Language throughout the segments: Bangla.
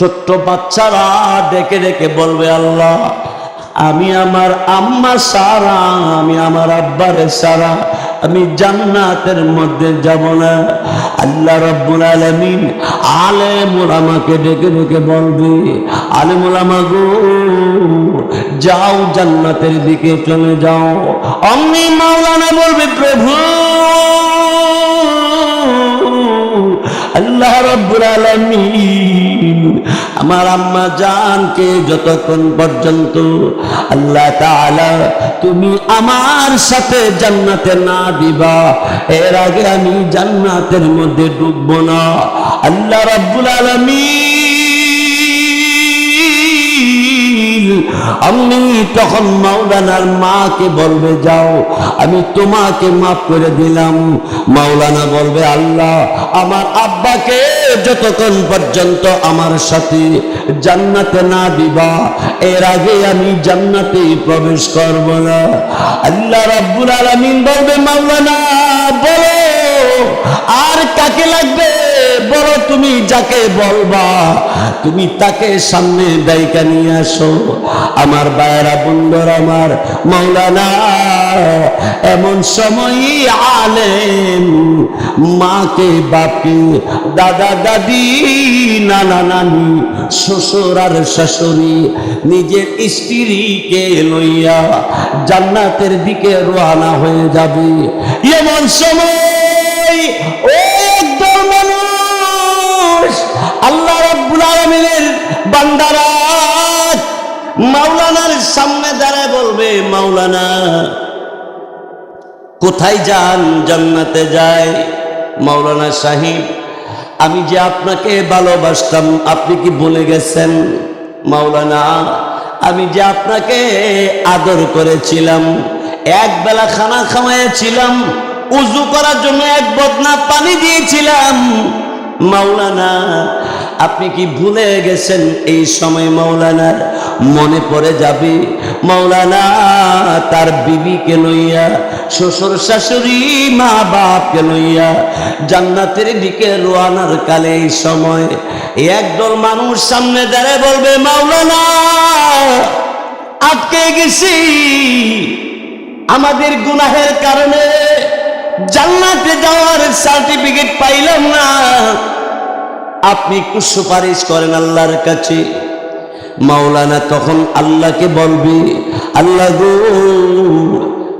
ছোট্ট বাচ্চারা ডেকে ডেকে বলবে, আল্লাহ, আমি আমার আম্মা সারা, আমি আমার আব্বারে সারা, আমি জান্নাতের মধ্যে যাব না। আল্লাহ রব্বুল আলামিন আলেমুল আমাকে ডেকে ডেকে বলবে, আলেমুল আমা গো, যাও জান্নাতের দিকে চলে যাও। অমনি মাওলানা বলবে, প্রভু, আল্লাহ রব্বুল আলামিন আমার আম্মা জানকে যতক্ষণ পর্যন্ত আল্লাহ তাআলা তুমি আমার সাথে জান্নাতে না দিবা, এর আগে আমি জান্নাতের মধ্যে ডুববো না। আল্লাহ রব্বুল আলামিন আমি তখন মাওলানার মাকে বলবে, যাও, আমি তোমাকে মাফ করে দিলাম। মাওলানা বলবে, আল্লাহ, আমার আব্বাকে যতক্ষণ পর্যন্ত আমার সাথে জান্নাতে না দিবা, এর আগে আমি জান্নাতে প্রবেশ করব না। আল্লাহ রাব্বুল আলামিন বলবে, মাওলানা, বলো, আর কাকে লাগবে? বলো তুমি যাকে বলবা, তুমি তাকে সামনে দায়িকা নিয়ে আসো। আমার বায়রা বন্ধুর, আমার মাওলানা, এমন সময় আলেম মাকে, বাপকে, দাদা, দাদি, নানা, নানি, শ্বশুর আর শাশুড়ি নিজের স্ত্রীকে লইয়া জান্নাতের দিকে রওনা হয়ে যাবে। এমন সময় বান্দারা, মাওলানার সামনে দাঁড়ায় বলবে, মাওলানা, কোথায় যান? জান্নাতে যায় মাওলানা সাহিব, আমি যে আপনাকে ভালোবাসতাম, আপনি কি বলে গেছেন? মাওলানা, আমি যে আপনাকে আদর করেছিলাম, এক বেলা খানা খাওয়াইছিলাম, উজু করার জন্য এক বদনা পানি দিয়েছিলাম। মাওলানা আপনি কি ভুলে গেছেন এই সময় মাওলানার মনে পড়ে যাবে, মৌলানা, তার বিবিকে লইয়া, শ্বশুর শাশুড়ি মা বাপকে লইয়া জান্নাতের দিকে রোয়ানার কালে এই সময় একদল মানুষ সামনে দাঁড়ায় বলবে মাওলানা আটকে গেছি। আমাদের গুনাহের কারণে জান্নাতে যাওয়ার সার্টিফিকেট পাইলাম না। আপনি একটু সুপারিশ করেন আল্লাহর কাছে। মাওলানা তখন আল্লাহকে বলবে, আল্লাহ গো,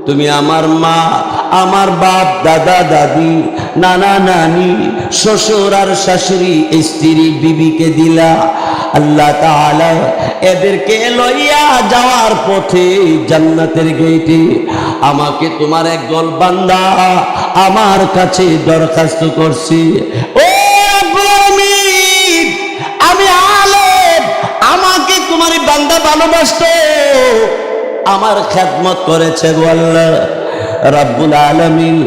তুমি আমার মা, আমার বাপ, দাদা, দাদি, নানা, নানি, শ্বশুর আর শাশুড়ি, স্ত্রী, বিবিকে দিলা। আল্লাহ তাআলা এদেরকে লইয়া যাওয়ার পথে জান্নাতের গেটে আমাকে তোমার একদল বান্দা আমার কাছে দরখাস্ত করছে। ও আমাকে তোমার বান্দা ভালোবাসতো। আমার খেদমত করেছে আল্লাহ। রাব্বুল আলামিন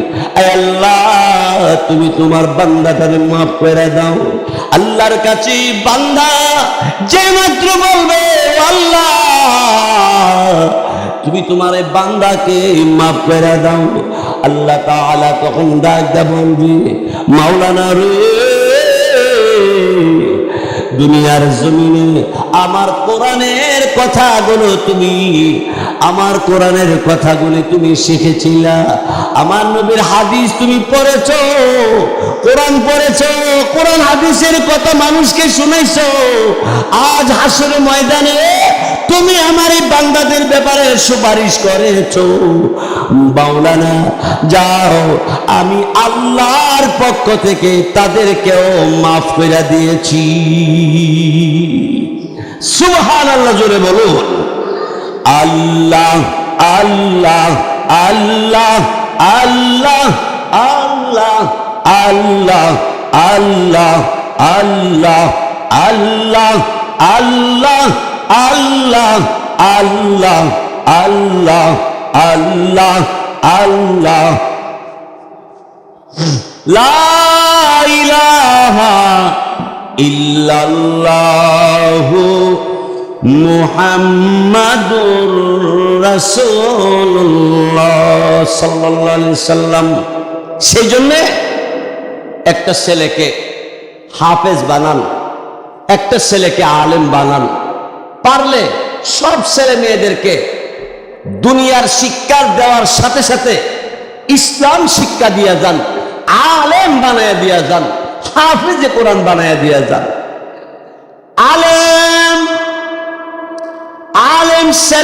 আল্লাহ, তুমি তোমার বান্দাটারে মাফ করে দাও। আল্লাহর কাছে বান্দা যে মাত্র বলবে, আল্লাহ, তুমি তোমার বান্দাকে মাফ করে দাও। আল্লাহ তাআলা তখন ডাক দা বলবি, মাওলানা রে দুনিয়ার জমিনে আমার কোরআনের কথাগুলো তুমি, আমার কোরআনের কথাগুলো তুমি শিখেছিলা, আমার নবীর হাদিস তুমি পড়েছ, কোরআন পড়েছ, কোরআন হাদিসের কথা মানুষকে শুনেছ, আজ হাসরের ময়দানে তুমি আমার এই বান্দাদের ব্যাপারে সুপারিশ করেছ বাউলানা যাও আমি আল্লাহর পক্ষ থেকে তাদেরকেও মাফ করে দিয়েছি সুবহান আল্লাহ জোরে বলুন আল্লাহ আল্লাহ আল্লাহ আল্লাহ আল্লাহ আল্লাহ আল্লাহ আল্লাহ আল্লাহ আল্লাহ আল্লাহ আল্লাহ আল্লাহ আল্লাহ আল্লাহ। লা ইলাহা ইল্লাল্লাহু মুহাম্মাদুর রাসূলুল্লাহ সাল্লাম। সেই জন্যে একটা ছেলেকে হাফেজ বানান, একটা ছেলেকে আলেম বানান। পারলে সব ছেলে মেয়েদেরকে দুনিয়ার শিক্ষা দেওয়ার সাথে সাথে ইসলাম শিক্ষা দিয়া যান, আলেম বানায় দিয়া যান, হাফিজে কোরআন বানায় দিয়া যান। আলেম আলেম ছেলে